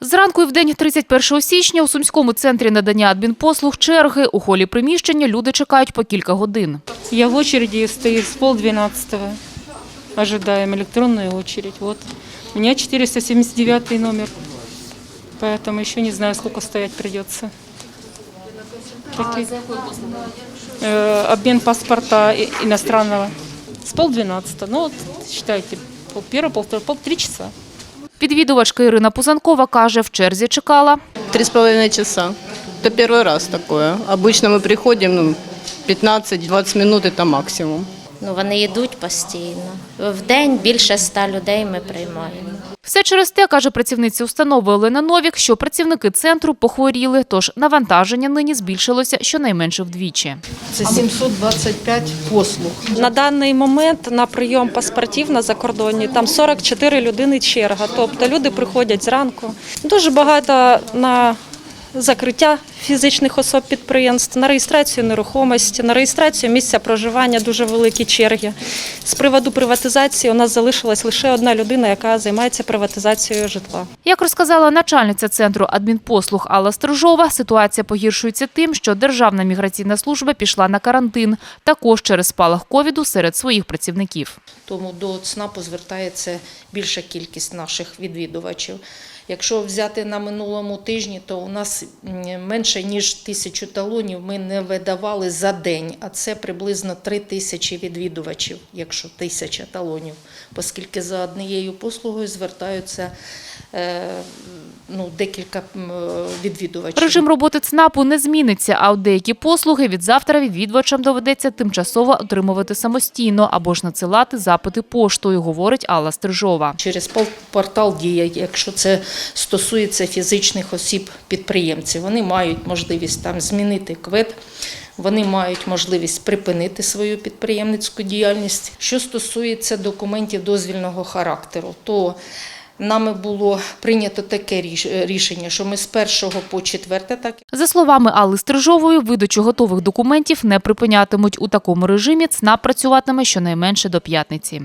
Зранку і в день 31 січня у Сумському центрі надання адмінпослуг черги. У холі приміщення люди чекають по кілька годин. Я в очереди стою с полдвенадцатого. Ожидаем электронную очередь. Вот. У меня 479 номер. Поэтому еще не знаю, сколько стоять придется. Такие. Э, обмен паспорта и- иностранного. С полдвенадцатого. Ну, вот, считайте, пол первого, полтора, пол три часа. Відвідувачка Ірина Пузанкова каже, в черзі чекала. Три с половиной часа. Это первый раз такое. Обычно мы приходим ну, 15-20 минут это максимум. Ну, вони йдуть постійно. В день більше ста людей ми приймаємо. Все через те, каже працівниця установи Олена Новік, що працівники центру похворіли, тож навантаження нині збільшилося щонайменше вдвічі. Це 725 послуг. На даний момент на прийом паспортів на закордонні там 44 людини черга. Тобто люди приходять зранку. Дуже багато на закриття фізичних особ підприємств, на реєстрацію нерухомості, на реєстрацію місця проживання дуже великі черги. З приводу приватизації у нас залишилась лише одна людина, яка займається приватизацією житла. Як розказала начальниця центру адмінпослуг Алла Стрижова, ситуація погіршується тим, що Державна міграційна служба пішла на карантин, також через спалах ковіду серед своїх працівників. тому до ЦНАПу звертається більша кількість наших відвідувачів. Якщо взяти на минулому тижні, то у нас менше ніж тисячу талонів ми не видавали за день, а це приблизно три тисячі відвідувачів, якщо тисяча талонів, оскільки за однією послугою звертаються е, ну, декілька відвідувачів. Режим роботи ЦНАПу не зміниться, а от деякі послуги від завтра відвідувачам доведеться тимчасово отримувати самостійно або ж надсилати запити поштою, говорить Алла Стрижова. Через портал Дія, якщо це стосується фізичних осіб підприємців, вони мають можливість там змінити квит. Вони мають можливість припинити свою підприємницьку діяльність. Що стосується документів дозвільного характеру, то нами було прийнято таке рішення, що ми з 1 по 4 так За словами Алли Стрижової, видачу готових документів не припинятимуть. У такому режимі ЦНАП працюватиме щонайменше до п'ятниці.